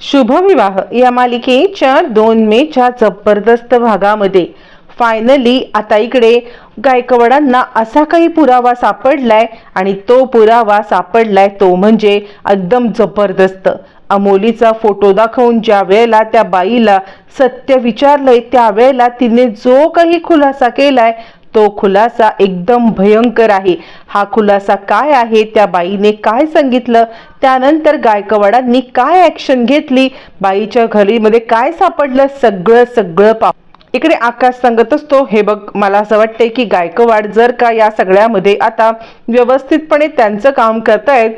शुभविवाह. या मालिकेच्या दोन मेच्या जबरदस्त भागामध्ये. फायनली आता इकडे गायकवाडांना असा काही पुरावा सापडलाय आणि तो पुरावा सापडलाय तो म्हणजे एकदम जबरदस्त. अमोलीचा फोटो दाखवून ज्या वेळेला त्या बाईला सत्य विचारलंय त्यावेळेला तिने जो काही खुलासा केलाय तो खुलासा एकदम भयंकर आहे. हा खुलासा काय आहे? त्या बाईने काय सांगितलं? त्यानंतर गायकवाडांनी काय ऍक्शन घेतली? बाईच्या घरीमध्ये काय सापडलं? सगळं सगळं पा इकडे आकाश सांगत असतो हे बघ मला असं वाटतंय की गायकवाड जर का या सगळ्यामध्ये आता व्यवस्थितपणे त्यांचं काम करतायत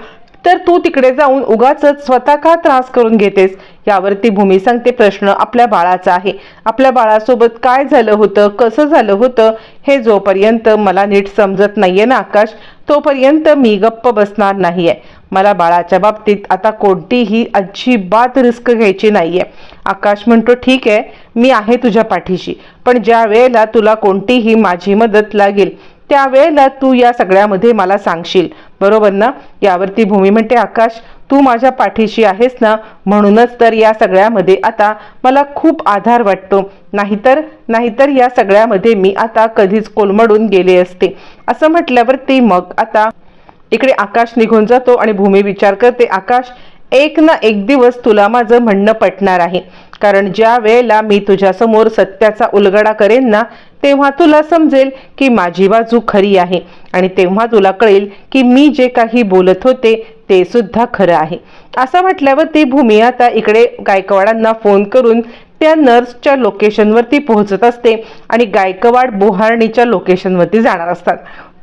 तर तू तिकडे जाऊन उगाच स्वतः का त्रास करून घेतेस. यावरती भूमी सांगते प्रश्न आपल्या बाळाचा आहे. आपल्या बाळासोबत काय झालं होतं? कसं झालं होतं? हे जोपर्यंत मला नीट समजत नाहीये ना आकाश तोपर्यंत मी गप्प बसणार नाहीये. मला बाळाच्या बाबतीत आता कोणतीही अजिबात रिस्क घ्यायची नाहीये. आकाश म्हणतो ठीक आहे मी आहे तुझ्या पाठीशी पण ज्या वेळेला तुला कोणतीही माझी मदत लागेल त्यावेळेला तू या सगळ्यामध्ये मला सांगशील. बरोबर ना? यावरती भूमी म्हणते आकाश तू माझ्या पाठीशी आहेस ना? म्हणूनच तर या सगळ्यामध्ये आता मला खूप आधार वाटतो. नाहीतर नाहीतर या सगळ्यामध्ये मी आता कधीच कोलमडून गेले असते. असं म्हटल्यावरती मग आता इकडे आकाश निघून जातो आणि भूमी विचार करते आकाश एक ना एक दिवस तुला माझं म्हणणं पटणार आहे. कारण ज्या वेळेला मी तुझ्यासमोर सत्याचा उलगडा करेन ना तेव्हा तुला समजेल की माझी बाजू खरी आहे. आणि तेव्हा तुला कळेल की मी जे काही बोलत होते ते सुद्धा खरं आहे. असं म्हटल्यावर ती भूमी आता इकडे गायकवाडांना फोन करून त्या नर्सच्या लोकेशनवरती पोहोचत असते आणि गायकवाड बोहारणीच्या लोकेशनवरती जाणार असतात.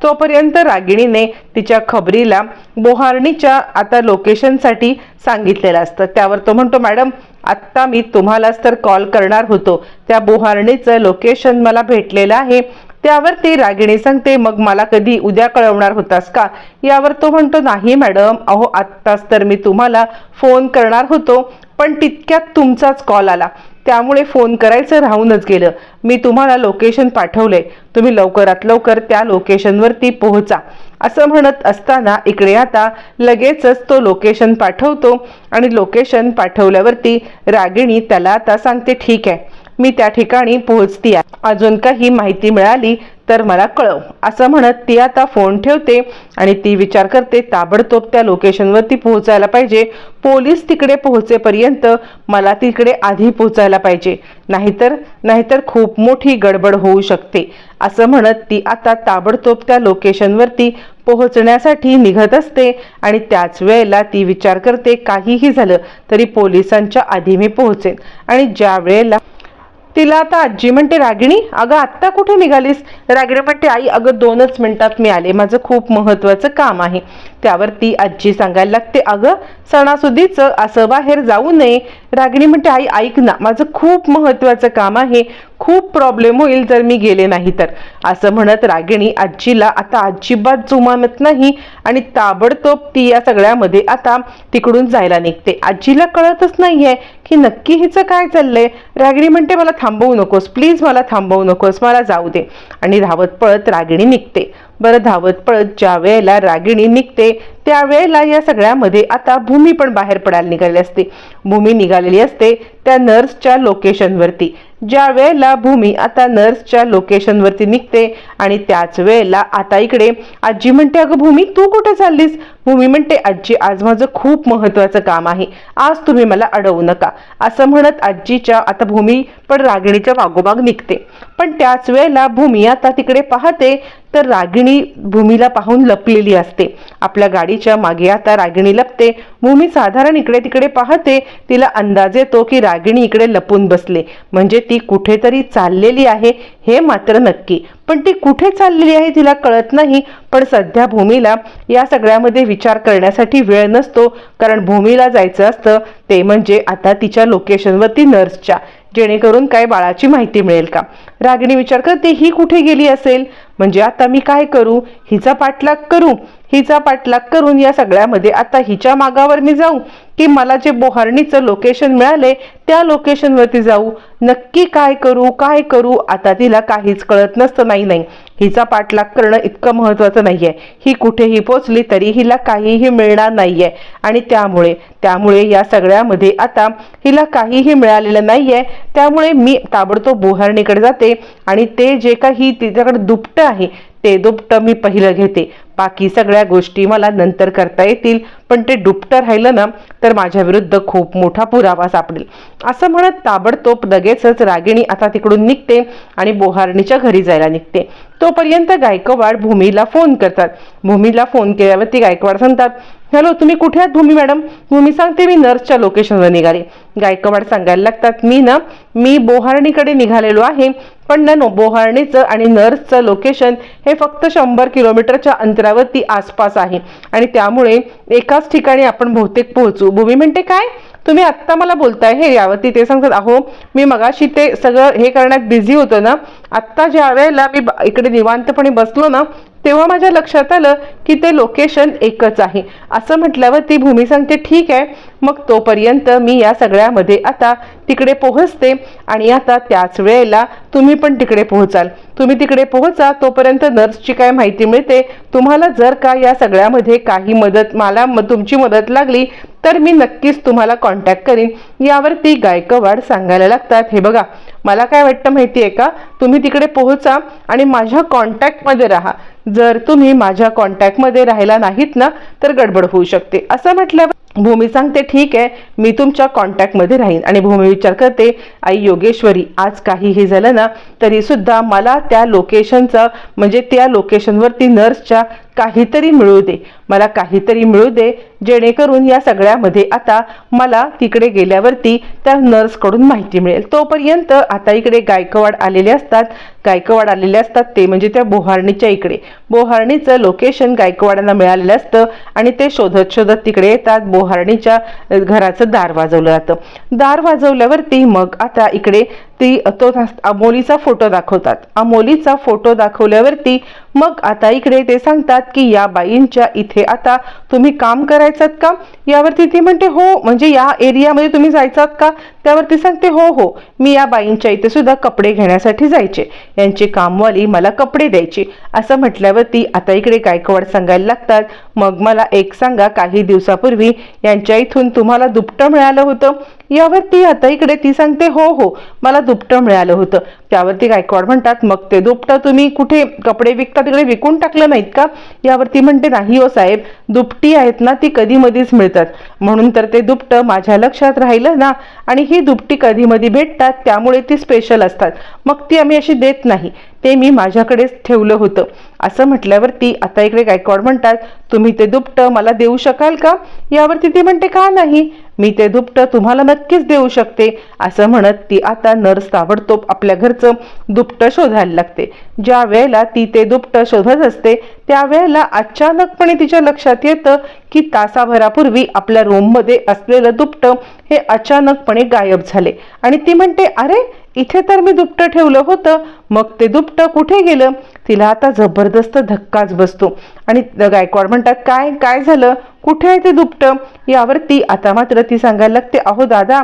तोपर्यंत रागिणीने तिच्या खबरीला बोहारणीच्या आता लोकेशनसाठी सांगितलेलं असतं. त्यावर तो म्हणतो मॅडम आत्ता मी तुम्हालाच तर कॉल करणार होतो. त्या बोहारणीचं लोकेशन मला भेटलेलं आहे. त्यावर ती रागिणी सांगते मग मला कधी उद्या कळवणार होतास का? यावर तो म्हणतो नाही मॅडम. अहो आत्ताच तर मी तुम्हाला फोन करणार होतो पण तितक्यात तुमचाच कॉल आला. त्यामुळे फोन करायचं राहूनच गेलं. मी तुम्हाला लोकेशन पाठवले तुम्ही लवकरात लवकर त्या लोकेशनवरती पोहोचा. असं म्हणत असताना इकडे आता लगेचच तो लोकेशन पाठवतो आणि लोकेशन पाठवल्यावरती रागिणी त्याला आता सांगते ठीक आहे. मी त्या ठिकाणी पोहोचती आहे अजून काही माहिती मिळाली तर मला कळव. असं म्हणत ती आता फोन ठेवते आणि ती विचार करते ताबडतोब त्या लोकेशनवरती पोहोचायला पाहिजे. पोलीस तिकडे पोहोचेपर्यंत मला तिकडे आधी पोहोचायला पाहिजे. नाहीतर नाहीतर खूप मोठी गडबड होऊ शकते. असं म्हणत ती आता ताबडतोब त्या लोकेशनवरती पोहोचण्यासाठी निघत असते आणि त्याच वेळेला ती विचार करते काहीही झालं तरी पोलिसांच्या आधी मी पोहोचेन. आणि ज्या वेळेला तिला आता आजी म्हणते रागिणी अगं आत्ता कुठे निघालीस? रागिणी म्हणते आई अगं दोनच मिनिटात मी आले. माझं खूप महत्वाचं काम आहे. त्यावर ती आजी सांगायला लागते अगं सणासुदीचं असं बाहेर जाऊ नये. रागिणी म्हणते आई ऐक ना माझं खूप महत्वाचं काम आहे. खूप प्रॉब्लेम होईल जर मी गेले नाही तर. असं म्हणत रागिणी आजीला आता अजिबात जुमानत नाही आणि ताबडतोब ती या सगळ्यामध्ये आता तिकडून जायला निघते. आजीला कळतच नाहीये की नक्की हिचं काय चाललंय. रागिणी म्हणते मला थांबवू नकोस प्लीज मला थांबवू नकोस मला जाऊ दे. आणि धावत पळत रागिणी निघते. बरं धावत पळत ज्या वेळेला रागिणी निघते त्यावेळेला या सगळ्यामध्ये आता भूमी पण बाहेर पडायला निघाली असते. भूमी निघालेली असते त्या नर्सच्या लोकेशनवरती. ज्या वेळेला भूमी आता नर्सच्या लोकेशनवरती निघते आणि त्याच वेळेला आता इकडे आजी म्हणते अगं भूमी तू कुठे चाललीस? भूमी म्हणते आजी आज माझं खूप महत्वाचं काम आहे. आज तुम्ही मला अडवू नका. असं म्हणत आजीच्या आता भूमी पण रागिणीच्या मागोमाग निघते. पण त्याच वेळेला भूमी आता तिकडे पाहते तर रागिणी भूमीला पाहून लपलेली असते. आपल्या गाडीच्या मागे आता रागिणी लपते. भूमी साधारण इकडे तिकडे पाहते. तिला अंदाज येतो की रागिणी इकडे लपून बसले. म्हणजे ती कुठेतरी चाललेली आहे हे मात्र नक्की. पण ती कुठे चाललेली आहे तिला कळत नाही. पण सध्या भूमीला या सगळ्यामध्ये विचार करण्यासाठी वेळ नसतो. कारण भूमीला जायचं असतं. ते म्हणजे आता तिच्या लोकेशनवरती नर्सच्या जेणेकरून काय बाळाची माहिती मिळेल का? रागिणी विचार करते ही कुठे गेली असेल? म्हणजे आता मी काय करू? हिचा पाठलाग करू? हिचा पाठलाग करून या सगळ्यामध्ये आता हिच्या मागावर मी जाऊ? की मला जे बोहारणीचं लोकेशन मिळाले त्या लोकेशनवरती जाऊ? नक्की काय करू? काय करू? आता तिला काहीच कळत नसतं नाही नाही. हिचा पाठलाग करणं इतकं महत्त्वाचं नाहीये. ही कुठेही पोचली तरी हिला काहीही मिळणार नाहीये. आणि त्यामुळे त्यामुळे या सगळ्यामध्ये आता हिला काहीही मिळालेलं नाहीये. त्यामुळे मी ताबडतोब बोहारणीकडे जाते आणि ते जे काही तिच्याकडे दुपटं आहे ते दुपटं मी पहिलं घेते. बाकी सगळ्या गोष्टी मला नंतर करता येतील. पण ते डुपटं राहिलं ना तर माझ्या विरुद्ध खूप मोठा पुरावा सापडेल. असं म्हणत ताबडतोब लगेचच रागिणी आता तिकडून निघते आणि बोहारणीच्या घरी जायला निघते. तोपर्यंत गायकवाड भूमीला फोन करतात. भूमीला फोन केल्यावरती गायकवाड सांगतात हॅलो तुम्ही कुठे आहात भूमी मॅडम? भूमी सांगते मी नर्सच्या लोकेशनवर निघाले. गायकवाड सांगायला लागतात मी ना मी बोहारणीकडे निघालेलो आहे पण ना नो बोहारणीचं आणि नर्सचं लोकेशन हे फक्त शंभर किलोमीटरच्या अंतरावरती आसपास आहे आणि त्यामुळे एकाच ठिकाणी आपण बहुतेक पोहोचू. भूमी म्हणते काय? तुम्ही आत्ता मला बोलताय हे यावरती. ते सांगतात अहो मी मगाशी ते सगळं हे करण्यात बिझी होतो ना. आत्ता ज्या वेळेला मी ब- इकडे निवांतपणे बसलो ना तेव्हा माझ्या लक्षात आलं की ते लोकेशन एकच आहे. असं म्हटल्यावर ती भूमी सांगते ठीक आहे. मग तोपर्यंत मी या सगळ्यामध्ये आता तिकडे पोहोचते आणि आता त्याच वेळेला तुम्ही पण तिकडे पोहोचाल. तुम्ही तिकडे पोहोचा तोपर्यंत नर्सची काय माहिती मिळते. तुम्हाला जर का या सगळ्यामध्ये काही मदत मला म- तुमची मदत लागली तर मी नक्कीच तुम्हाला कॉन्टॅक्ट करीन. यावरती गायकवाड सांगायला लागतात हे बघा मला काय वाटतं माहिती आहे का? तुम्ही तिकडे पोहोचा आणि माझ्या कॉन्टॅक्टमध्ये राहा. जर तुम्ही माझ्या कॉन्टॅक्टमध्ये राहिला नाहीत ना तर गडबड होऊ शकते. असं म्हटल्यावर भूमी सांगते ठीक आहे मी तुमच्या कॉन्टॅक्टमध्ये राहीन. आणि भूमी विचार करते आई योगेश्वरी आज काहीही झालं ना तरीसुद्धा मला त्या लोकेशनचं म्हणजे त्या लोकेशनवरती नर्सच्या काहीतरी मिळू दे. मला काहीतरी मिळू दे जेणेकरून या सगळ्यामध्ये आता मला तिकडे गेल्यावरती त्या नर्सकडून माहिती मिळेल. तोपर्यंत आता इकडे गायकवाड आलेले असतात. गायकवाड आलेले असतात ते म्हणजे त्या बोहारणीच्या इकडे. बोहारणीचं लोकेशन गायकवाडांना मिळालेलं असतं आणि ते शोधत शोधत तिकडे येतात. बोहारणीच्या घराचं दार वाजवलं जातं. दार वाजवल्यावरती मग आता इकडे ती तो अमोलीचा फोटो दाखवतात. अमोलीचा फोटो दाखवल्यावरती मग आता इकडे ते सांगतात की या बाईंच्या इथे आता तुम्ही काम करायचात का? यावरती ती म्हणते हो म्हणजे या एरियामध्ये तुम्ही जायचात का? त्यावरती सांगते हो हो मी या बाईंच्या इथे सुद्धा कपडे घेण्यासाठी जायचे. यांची कामवाली मला कपडे द्यायची. असं म्हटल्यावरती आता इकडे गायकवाड सांगायला लागतात. मग मला एक सांगा काही दिवसापूर्वी यांच्या इथून तुम्हाला दुपटं मिळालं होतं. यावरती आता इकडे ती सांगते हो हो मला दुपटं मिळालं होतं. त्यावरती गायकवाड म्हणतात मग ते दुपटं तुम्ही कुठे कपडे विकता तिकडे विकून टाकलं नाहीत का? यावरती म्हणते नाही हो साहेब दुपटी आहेत ना ती कधी मधीच मिळतात. म्हणून तर ते दुपटं माझ्या लक्षात राहिलं ना आणि ही दुपटी कधी मधी भेटतात त्यामुळे ती स्पेशल असतात. मग ती आम्ही अशी देत नाही. ते मी माझ्याकडेच ठेवलं होतं. असं म्हटल्यावरती आता इकडे गायकवाड म्हणतात तुम्ही ते दुपटं मला देऊ शकाल का? यावरती ती म्हणते का नाही? मी ते दुपटं तुम्हाला नक्कीच देऊ शकते. असं म्हणत ती आता नर्स ताबडतोब आपल्या घरचं दुपटं शोधायला लागते. ज्या वेळेला ती ते दुपटं शोधत असते त्यावेळेला अचानकपणे तिच्या लक्षात येतं की तासाभरापूर्वी आपल्या रूममध्ये असलेलं दुपटं हे अचानकपणे गायब झाले. आणि ती म्हणते अरे इथे तर मी दुपटं ठेवलं होतं. मग ते दुपटं कुठे गेलं? तिला आता जबरदस्त धक्काच बसतो. आणि गायकवाड म्हणतात काय काय झालं? कुठे आहे ते दुपटं? यावरती आता मात्र ती सांगायला लागते अहो दादा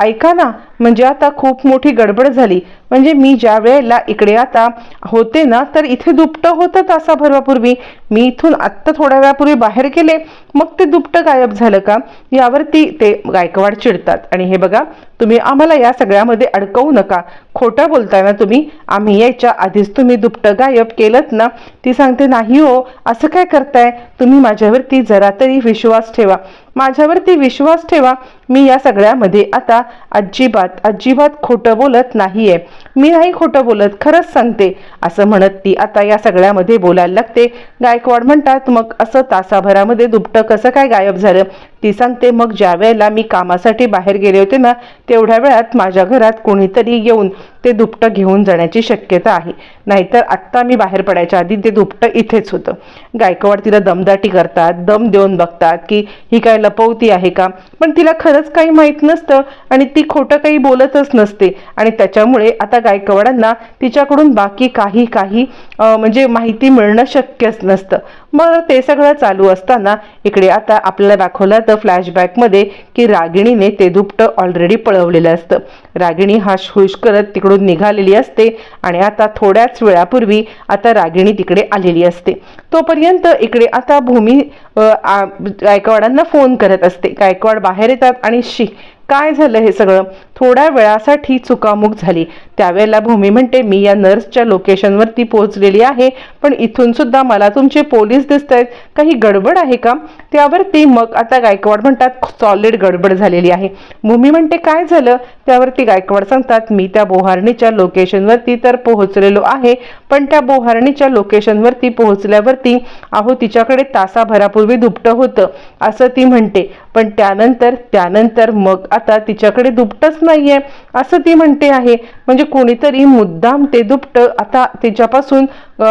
ऐका ना म्हणजे आता खूप मोठी गडबड झाली. म्हणजे मी ज्या वेळेला इकडे आता होते ना तर इथे दुपटं होतं तासाभरापूर्वी. मी इथून आत्ता थोड्या वेळापूर्वी बाहेर गेले मग ते दुपटं गायब झालं का? यावरती ते गायकवाड चिडतात. आणि हे बघा तुम्ही आम्हाला या सगळ्यामध्ये अडकवू नका. खोटं बोलताय ना तुम्ही? आम्ही यायच्या आधीच तुम्ही दुपटं गायब केलं ना ती सांगते नाही हो असं काय करताय? तुम्ही माझ्यावरती जरा तरी विश्वास ठेवा. माझ्यावरती विश्वास ठेवा. मी या सगळ्यामध्ये आता अजिबात अजिबात खोटं बोलत नाहीये. मी नाही खोटं बोलत खरंच सांगते. असं म्हणत ती आता या सगळ्यामध्ये बोलायला लागते. गायकवाड म्हणतात मग असं तासाभरामध्ये दुपटं कसं काय गायब झालं? ती सांगते मग ज्या वेळेला मी कामासाठी बाहेर गेले होते ना तेवढ्या वेळात माझ्या घरात कोणीतरी येऊन ते दुपटं घेऊन जाण्याची शक्यता आहे. नाहीतर आत्ता मी बाहेर पडायच्या आधी ते दुपटं इथेच होतं. गायकवाड तिला दमदाटी करतात दम देऊन बघतात की ही काय लपवती आहे का? पण तिला खरंच काही माहीत नसतं आणि ती खोटं काही बोलतच नसते. आणि त्याच्यामुळे आता गायकवाडांना तिच्याकडून बाकी काही काही म्हणजे माहिती मिळणं शक्यच नसतं. मग ते सगळं चालू असताना इकडे आता आपल्याला दाखवलं तर फ्लॅशबॅकमध्ये की रागिणीने ते दुपटं ऑलरेडी पळवलेलं असतं. रागिणी हा हुश करत तिकडून निघालेली असते आणि आता थोड्याच वेळापूर्वी आता रागिणी तिकडे आलेली असते. तोपर्यंत इकडे आता भूमी गायकवाडांना फोन करत असते. गायकवाड बाहेर येतात आणि शी काय झालं हे सगळं? थोड्या वेळासाठी चुकामुक झाली. त्यावेळेला भूमी म्हणते मी या नर्सच्या लोकेशनवरती पोहोचलेली आहे पण इथून सुद्धा मला तुमचे पोलीस दिसत आहेत काही गडबड आहे का? त्यावरती मग आता गायकवाड म्हणतात सॉलिड गडबड झालेली आहे. भूमी म्हणते काय झालं? त्यावरती गायकवाड सांगतात मी त्या बोहारणीच्या लोकेशनवरती तर पोहोचलेलो आहे पण त्या बोहारणीच्या लोकेशनवरती पोहोचल्यावरती अहो तिच्याकडे तासाभरापूर्वी दुपटं होतं असं ती म्हणते. पण त्यानंतर त्यानंतर मग आता तिच्याकडे दुपटंच नाहीये. असं ती म्हणते आहे. म्हणजे कोणीतरी मुद्दाम ते दुपटं आता तिच्यापासून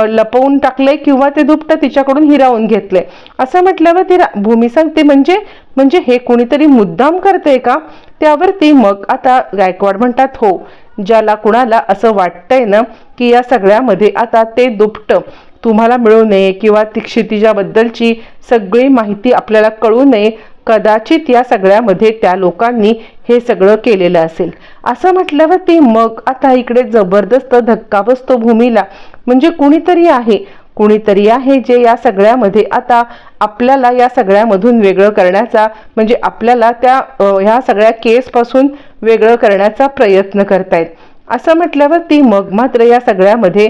लपवून टाकलंय किंवा ते दुपटं तिच्याकडून हिरावून घेतलंय. असं म्हटल्यावर ती रा- भूमी सांगते म्हणजे म्हणजे हे कोणीतरी मुद्दाम करतंय का? त्यावरती मग आता गायकवाड म्हणतात हो ज्याला कुणाला असं वाटतंय ना की या सगळ्यामध्ये आता ते दुपटं तुम्हाला मिळू नये किंवा ती क्षितिजाबद्दलची सगळी माहिती आपल्याला कळू नये कदाचित या सगळ्यामध्ये त्या लोकांनी हे सगळं केलेलं असेल. असं म्हटल्यावर ती मग आता इकडे जबरदस्त धक्का बसतो भूमीला. म्हणजे कुणीतरी आहे. कुणीतरी आहे जे या सगळ्यामध्ये आता आपल्याला या सगळ्यामधून वेगळं करण्याचा म्हणजे आपल्याला त्या ह्या सगळ्या केसपासून वेगळं करण्याचा प्रयत्न करतायत. असं म्हटल्यावर ती मग मात्र या सगळ्यामध्ये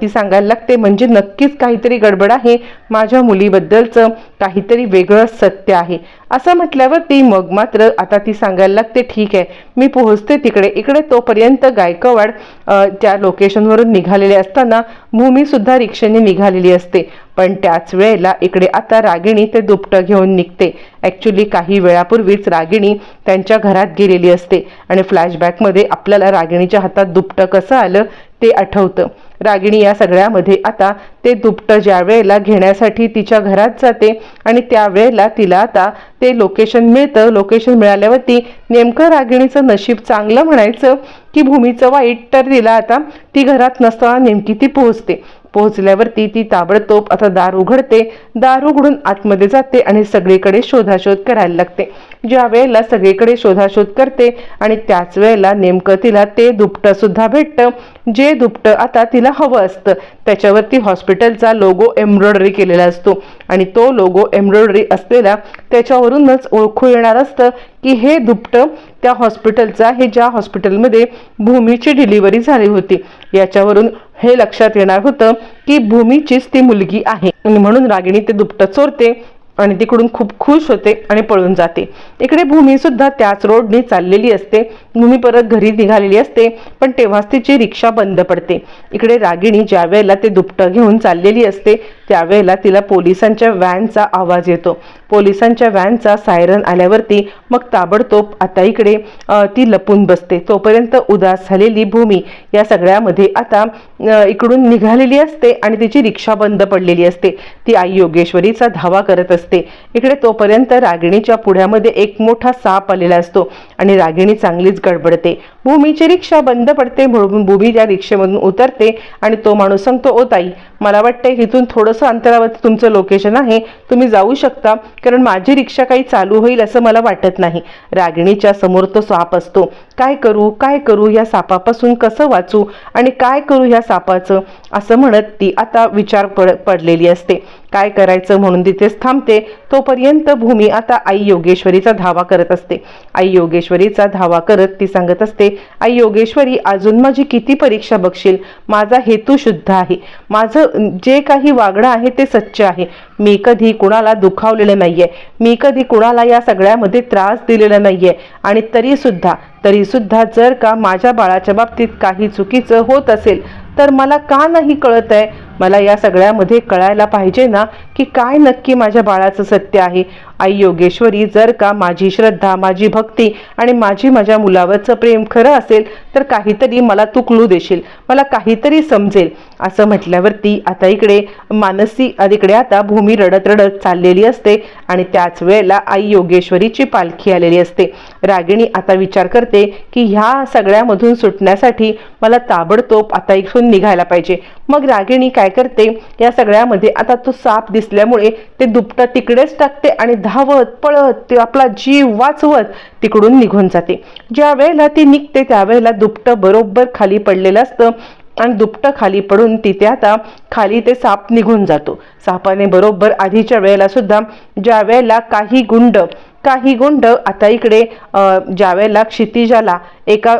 ती सांगायला लागते म्हणजे नक्कीच काहीतरी गडबड आहे. माझ्या मुलीबद्दलचं काहीतरी वेगळं सत्य आहे. असं म्हटल्यावर ती मग मात्र आता ती सांगायला लागते ठीक आहे. मी पोहोचते तिकडे. इकडे तोपर्यंत गायकवाड त्या लोकेशनवरून निघालेले असताना भूमीसुद्धा रिक्षेने निघालेली असते. पण त्याच वेळेला इकडे आता रागिणी ते दुपटं घेऊन निघते. ॲक्च्युली काही वेळापूर्वीच रागिणी त्यांच्या घरात गेलेली असते. आणि फ्लॅशबॅकमध्ये आपल्याला रागिणीच्या हातात दुपटं कसं आलं ते आठवतं. रागिणी या सगळ्यामध्ये आता ते दुपटं ज्या वेळेला घेण्यासाठी तिच्या घरात जाते आणि त्यावेळेला तिला आता ते लोकेशन मिळतं. लोकेशन मिळाल्यावरती नेमकं रागिणीचं नशीब चांगलं म्हणायचं की भूमीचं वाईट तर तिला आता ती घरात नसताना नेमकी ती पोहोचते. पोहोचल्यावरती ती ताबडतोब आता दार उघडते दार उघडून आतमध्ये जाते आणि सगळीकडे शोधाशोध करायला लागते. ज्या वेळेला सगळीकडे शोधाशोध करते आणि त्याच वेळेला नेमकं तिला ते दुपटं सुद्धा भेटतं. जे दुपटं आता तिला हवं असतं त्याच्यावरती हॉस्पिटलचा लोगो एम्ब्रॉयडरी केलेला असतो. आणि तो लोगो एम्ब्रॉयडरी असलेला त्याच्यावरूनच ओळखू येणार असतं की हे दुपटं त्या हॉस्पिटलचा हे ज्या हॉस्पिटलमध्ये भूमीची डिलिव्हरी झाली होती याच्यावरून हे लक्षात येणार होतं की भूमीचीच ती मुलगी आहे. आणि म्हणून रागिणी ते दुपटं चोरते. आणि तिकडून खूप खुश होते आणि पळून जाते. इकडे भूमी सुद्धा त्याच रोडने चाललेली असते. भूमी परत घरी निघालेली असते पण तेव्हाच तिची रिक्षा बंद पडते. इकडे रागिणी ज्या वेळेला ते दुपटं घेऊन चाललेली असते त्यावेळेला तिला पोलिसांच्या व्हॅनचा आवाज येतो. पोलिसांच्या व्हॅनचा सायरन आल्यावरती मग ताबडतोब आता इकडे ती लपून बसते. तोपर्यंत उदास झालेली भूमी या सगळ्यामध्ये आता इकडून निघालेली असते आणि तिची रिक्षा बंद पडलेली असते. ती आई योगेश्वरीचा धावा करत असते. इकडे तोपर्यंत रागिणीच्या पुढ्यामध्ये एक मोठा साप आलेला असतो आणि रागिणी चांगलीच गडबडते. भूमीची रिक्षा बंद पडते म्हणून भूमी त्या रिक्षेमधून उतरते आणि तो माणूस सांगतो ओ ताई मला वाटतंय इथून थोडंसं अंतरावरती तुमचं लोकेशन आहे. तुम्ही जाऊ शकता कारण माझी रिक्षा काही चालू होईल असं मला वाटत नाही. रागिणीच्या समोर तो साप असतो. काय करू काय करू या सापापासून कसं वाचू आणि काय करू या सापाचं? असं म्हणत ती आता विचार पड पडलेली असते. काय करायचं म्हणून तिथेच थांबते. तोपर्यंत भूमी आता आई योगेश्वरीचा धावा करत असते. आई योगेश्वरीचा धावा करत ती सांगत असते आई योगेश्वरी अजून माझी किती परीक्षा बघशील? माझा हेतू शुद्ध आहे. माझं जे काही वागणं आहे ते सच्च आहे. मी कधी कुणाला दुखावलेलं नाहीये. मी कधी कुणाला या सगळ्यामध्ये त्रास दिलेला नाहीये. आणि तरीसुद्धा तरीसुद्धा जर का माझ्या बाळाच्या बाबतीत काही चुकीचं होत असेल तर मला का नाही कळत आहे मला या सगळ्यामध्ये कळायला पाहिजे ना की काय नक्की माझ्या बाळाचं सत्य आहे. आई योगेश्वरी जर का माझी श्रद्धा माझी भक्ती आणि माझी माझ्या मुलावरचं प्रेम खरं असेल तर काहीतरी मला तू क्लू देशील मला काहीतरी समजेल. असं म्हटल्यावरती आता इकडे मानसी इकडे आता भूमी रडत रडत चाललेली असते आणि त्याच वेळेला आई योगेश्वरीची पालखी आलेली असते. रागिणी आता विचार करते की ह्या सगळ्यामधून सुटण्यासाठी मला ताबडतोब आता निघायला पाहिजे. मग रागिणी काय करते? या सगळ्यामध्ये आता तो साप दिसल्यामुळे ते दुपटं तिकडेच टाकते आणि धावत पळत ते आपला जीव वाचवत तिकडून निघून जाते. ज्या वेळेला ती निघते त्यावेळेला दुपटं बरोबर खाली पडलेलं असतं आणि दुपटं खाली पडून तिथे आता खाली ते साप निघून जातो. सापाने बरोबर आधीच्या वेळेला सुद्धा ज्या वेळेला काही गुंड काही गुंड आता इकडे ज्या वेळेला क्षितिजाला एका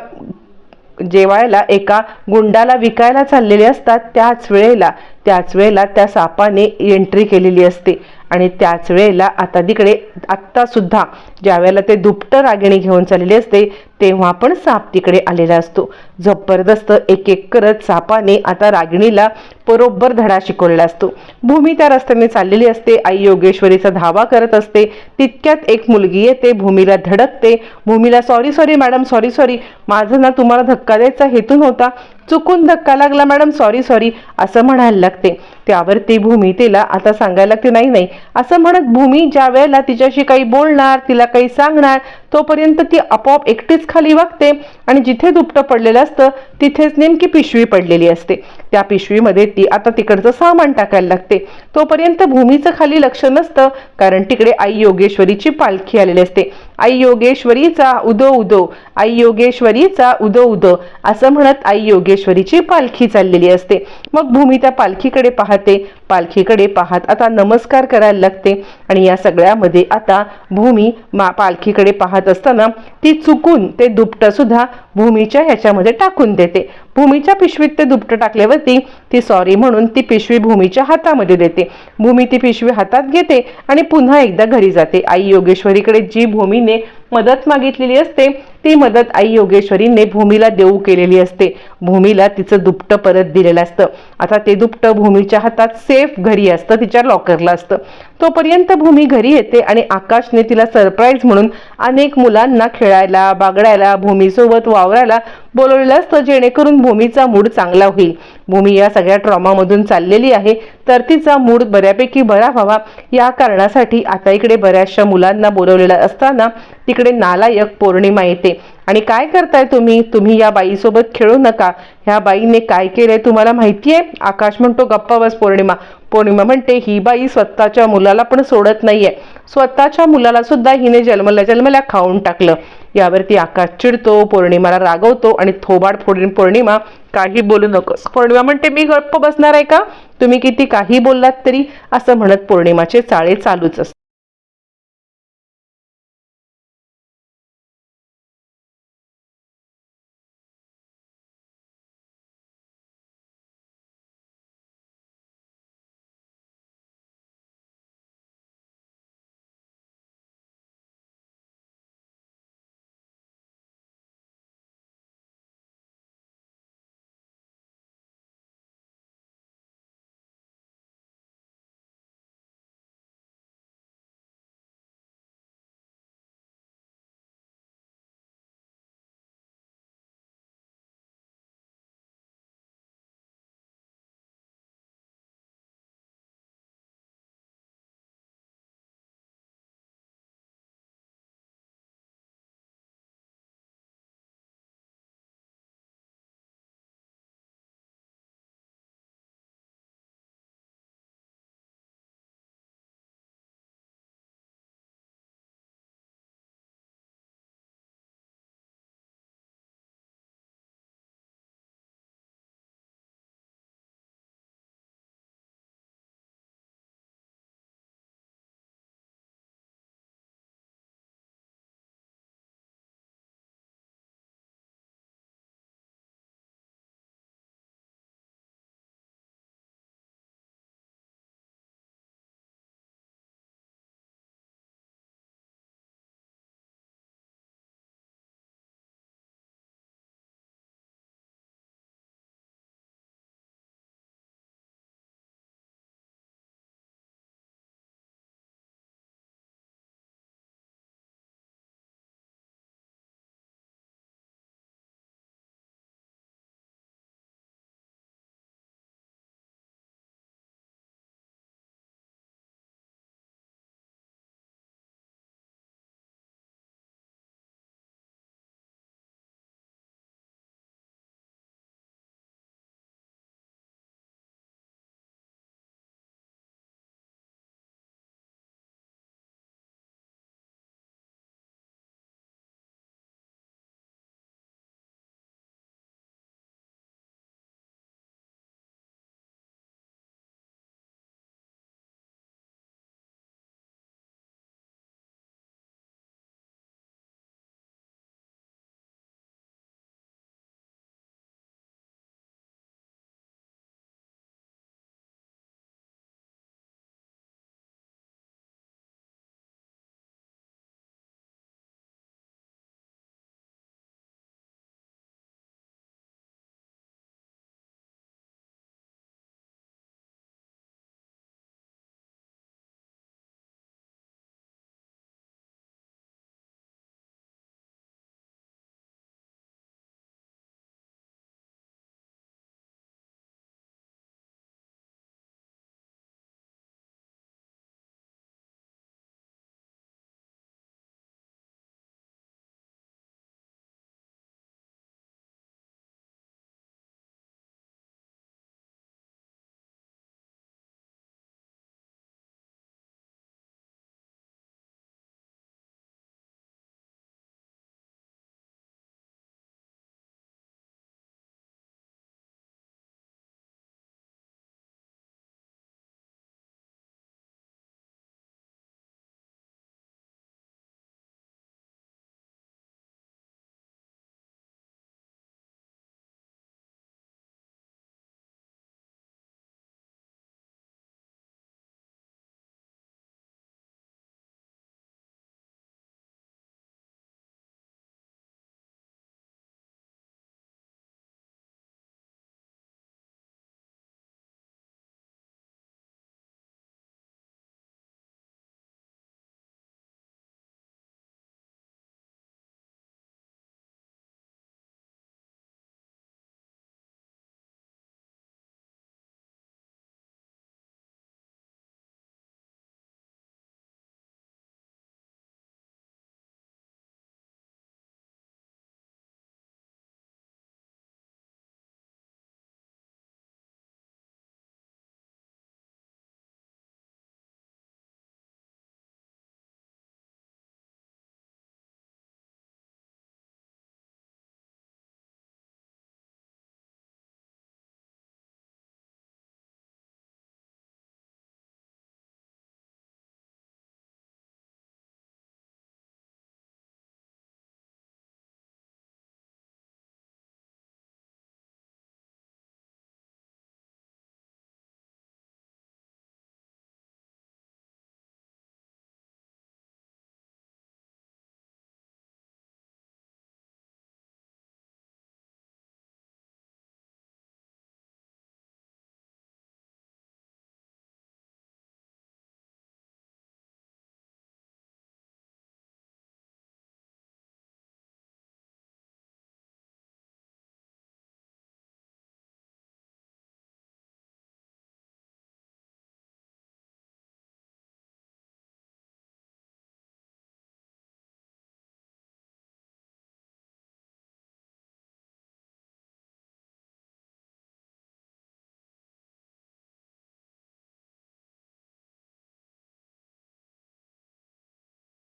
जेवायला एका गुंडाला विकायला चाललेले असतात त्याच वेळेला त्याच वेळेला त्या सापाने एंट्री केलेली असते. आणि त्याच वेळेला आता तिकडे आत्तासुद्धा ज्या वेळेला ते दुपटं रागिणी घेऊन चाललेली असते तेव्हा पण साप तिकडे आलेला असतो. जबरदस्त एक एक करत सापाने आता रागिणीला बरोबर धडा शिकवलेला असतो. भूमी त्या रस्त्याने चाललेली असते. आई योगेश्वरीचा धावा करत असते. तितक्यात एक मुलगी येते. भूमीला धडकते. भूमीला sorry sorry madam sorry sorry माझं ना तुम्हाला धक्का द्यायचा हेतू नव्हता. चुकून धक्का लागला मॅडम सॉरी सॉरी असं म्हणायला लागते. त्यावर ती भूमी तिला आता सांगायला लागते नाही नाही. असं म्हणत भूमी ज्या वेळेला तिच्याशी काही बोलणार तिला काही सांगणार तोपर्यंत ती आपोआप एकटीच खाली वागते आणि जिथे दुपटं पडलेलं असतं तिथेच नेमकी पिशवी पडलेली असते. त्या पिशवीमध्ये ती आता तिकडचं सामान टाकायला लागते. तोपर्यंत भूमीचं खाली लक्ष नसतं कारण तिकडे आई योगेश्वरीची पालखी आलेली असते. आई योगेश्वरीचा उदो उदो आई योगेश्वरीचा उदो उदो असं म्हणत आई योगेश्वरीची पालखी चाललेली असते. मग भूमी त्या पालखीकडे पाहते. पालखीकडे पाहत आता नमस्कार करायला लागते. आणि या सगळ्यामध्ये आता भूमी मा पालखीकडे पाहत असताना ती चुकून ते दुपटं सुद्धा भूमीच्या ह्याच्यामध्ये टाकून देते. भूमीच्या पिशवीत ते दुपटं टाकल्यावरती ती सॉरी म्हणून ती पिशवी भूमीच्या हातामध्ये देते. भूमी ती पिशवी हातात घेते आणि पुन्हा एकदा घरी जाते. आई योगेश्वरीकडे जी भूमीने मदत मागितलेली असते. ती मदत आई योगेश्वरीने भूमीला देऊ केलेली असते. भूमीला तिचं दुपटं परत दिलेलं असतं. आता ते दुपटं भूमीच्या हातात सेफ घरी असतं तिच्या लॉकरला असतं. तोपर्यंत भूमी घरी येते आणि आकाशने तिला सरप्राईज म्हणून अनेक मुलांना खेळायला बागडायला भूमीसोबत वावरायला बोलवलेलं असतं जेणेकरून भूमीचा मूड चांगला होईल. भूमी या सगळ्या ट्रॉमामधून चाललेली आहे तर तिचा मूड बऱ्यापैकी बरा व्हावा या कारणासाठी आता इकडे बऱ्याचशा मुलांना बोलवलेलं असताना तिकडे नालायक पौर्णिमा येते. आणि काय करताय तुम्ही? तुम्ही या बाईसोबत खेळू नका. ह्या बाईने काय केलंय तुम्हाला माहिती आहे आकाश म्हणतो गप्पा बस पौर्णिमा. पौर्णिमा म्हणते ही बाई स्वतःच्या मुलाला पण सोडत नाहीये. स्वतःच्या मुलाला सुद्धा हिने जन्मल्या जन्मल्या खाऊन टाकलं. यावरती आकाश चिडतो पौर्णिमाला रागवतो आणि थोबाड फोडून पौर्णिमा काही बोलू नकोस. पौर्णिमा म्हणते मी गप्प बसणार आहे का? तुम्ही किती काही बोललात तरी असं म्हणत पौर्णिमाचे चाळे चालूच असते